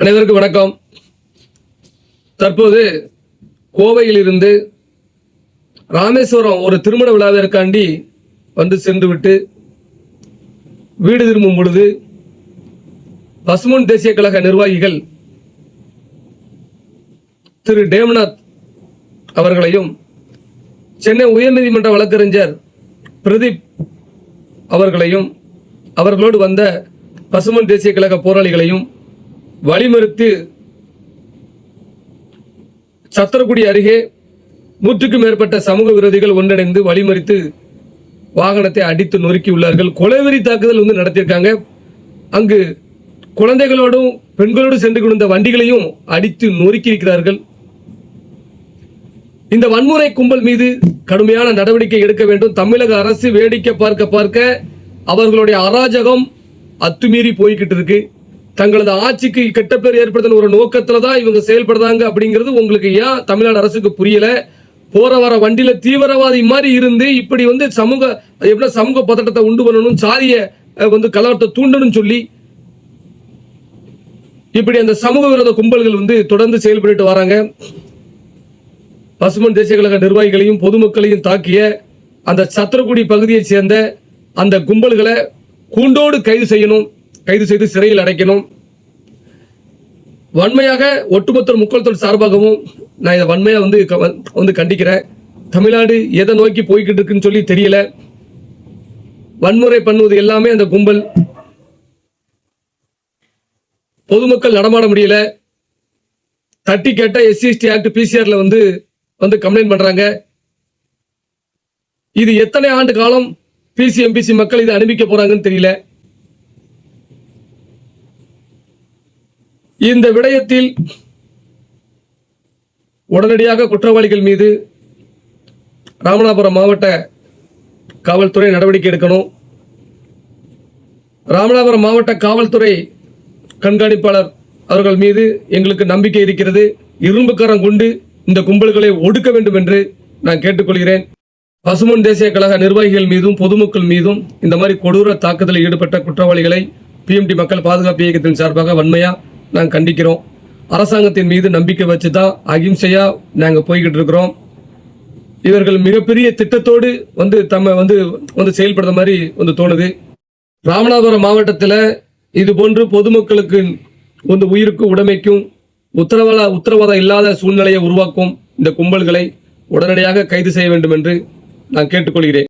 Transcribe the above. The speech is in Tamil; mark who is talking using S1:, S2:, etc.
S1: அனைவருக்கும் வணக்கம். தற்போது கோவையிலிருந்து ராமேஸ்வரம் ஒரு திருமண விழாவிற்காண்டி வந்து சென்று விட்டு வீடு திரும்பும் பொழுது பசுமன் தேசிய கழக நிர்வாகிகள் திரு டேமநாத் அவர்களையும் சென்னை உயர்நீதிமன்ற வழக்கறிஞர் பிரதீப் அவர்களையும் அவர்களோடு வந்த பசுமன் தேசிய கழக போராளிகளையும் வழிமறுத்து சத்திரக்குடி அருகே நூற்றுக்கும் மேற்பட்ட சமூக விரோதிகள் ஒன்றிணைந்து வழிமறித்து வாகனத்தை அடித்து நொறுக்கியுள்ளார்கள் கொலைவெறி தாக்குதல் வந்து நடத்தியிருக்காங்க. அங்கு குழந்தைகளோடும் பெண்களோடு சென்று கொண்ட வண்டிகளையும் அடித்து நொறுக்கி இருக்கிறார்கள். இந்த வன்முறை கும்பல் மீது கடுமையான நடவடிக்கை எடுக்க வேண்டும். தமிழக அரசு வேடிக்கை பார்க்க பார்க்க அவர்களுடைய அராஜகம் அத்துமீறி போய்கிட்டு இருக்கு. தங்களது ஆட்சிக்கு கெட்ட பேர் ஏற்படுத்தின ஒரு நோக்கத்துல தான் இவங்க செயல்படுறாங்க அப்படிங்கிறது உங்களுக்கு ஏன் தமிழ்நாடு அரசுக்கு புரியல? போற வர வண்டியில தீவிரவாதி மாதிரி இருந்து இப்படி வந்து சமூக எப்படி சமூக பதட்டத்தை உண்டு பண்ணணும் சாதிய வந்து கலவரத்தை தூண்டணும்னு சொல்லி இப்படி அந்த சமூக விரோத கும்பல்கள் வந்து தொடர்ந்து செயல்பட்டு வராங்க. பசுமன் தேசிய கழக நிர்வாகிகளையும் பொதுமக்களையும் தாக்கிய அந்த சத்திரக்குடி பகுதியைச் சேர்ந்த அந்த கும்பல்களை கூண்டோடு கைது செய்யணும். கைது செய்து சிறையில் அடைக்கணும். வன்மையாக ஒட்டுமொத்த முக்கோளத்தோடு சார்பாகவும் நான் இதை வன்மையாக வந்து க- வந்து கண்டிக்கிறேன். தமிழ்நாடு எதை நோக்கி போய்கிட்டு இருக்குன்னு சொல்லி தெரியல. வன்முறை பண்ணுவது எல்லாமே அந்த கும்பல். பொதுமக்கள் நடமாட முடியல. தட்டி கேட்ட எஸ்சிஎஸ்டி ஆக்ட் பிசிஆர்ல வந்து வந்து கம்ப்ளைண்ட் பண்றாங்க. இது எத்தனை ஆண்டு காலம் பிசிஎம்பிசி மக்கள் இதை அனுபவிக்க போறாங்கன்னு தெரியல. இந்த விடயத்தில் உடனடியாக குற்றவாளிகள் மீது ராமநாதபுரம் மாவட்ட காவல்துறை நடவடிக்கை எடுக்கணும். ராமநாதபுரம் மாவட்ட காவல்துறை கண்காணிப்பாளர் அவர்கள் மீது எங்களுக்கு நம்பிக்கை இருக்கிறது. இரும்புக்கரம் கொண்டு இந்த கும்பல்களை ஒடுக்க வேண்டும் என்று நான் கேட்டுக்கொள்கிறேன். பசுமன் தேசிய கழக நிர்வாகிகள் மீதும் பொதுமக்கள் மீதும் இந்த மாதிரி கொடூர தாக்குதலில் ஈடுபட்ட குற்றவாளிகளை பிஎம்டி மக்கள் பாதுகாப்பு இயக்கத்தின் சார்பாக வன்மையாக நாங்கள் கண்டிக்கிறோம். அரசாங்கத்தின் மீது நம்பிக்கை வச்சு தான் அகிம்சையாக நாங்கள் போய்கிட்டு இருக்கிறோம். இவர்கள் மிகப்பெரிய திட்டத்தோடு வந்து தம்மை வந்து வந்து செயல்படுற மாதிரி வந்து தோணுது. ராமநாதபுரம் மாவட்டத்தில் இது போன்று பொதுமக்களுக்கு வந்து உயிருக்கும் உடைமைக்கும் உத்தரவாத உத்தரவாதம் இல்லாத சூழ்நிலையை உருவாக்கும் இந்த கும்பல்களை உடனடியாக கைது செய்ய வேண்டும் என்று நான் கேட்டுக்கொள்கிறேன்.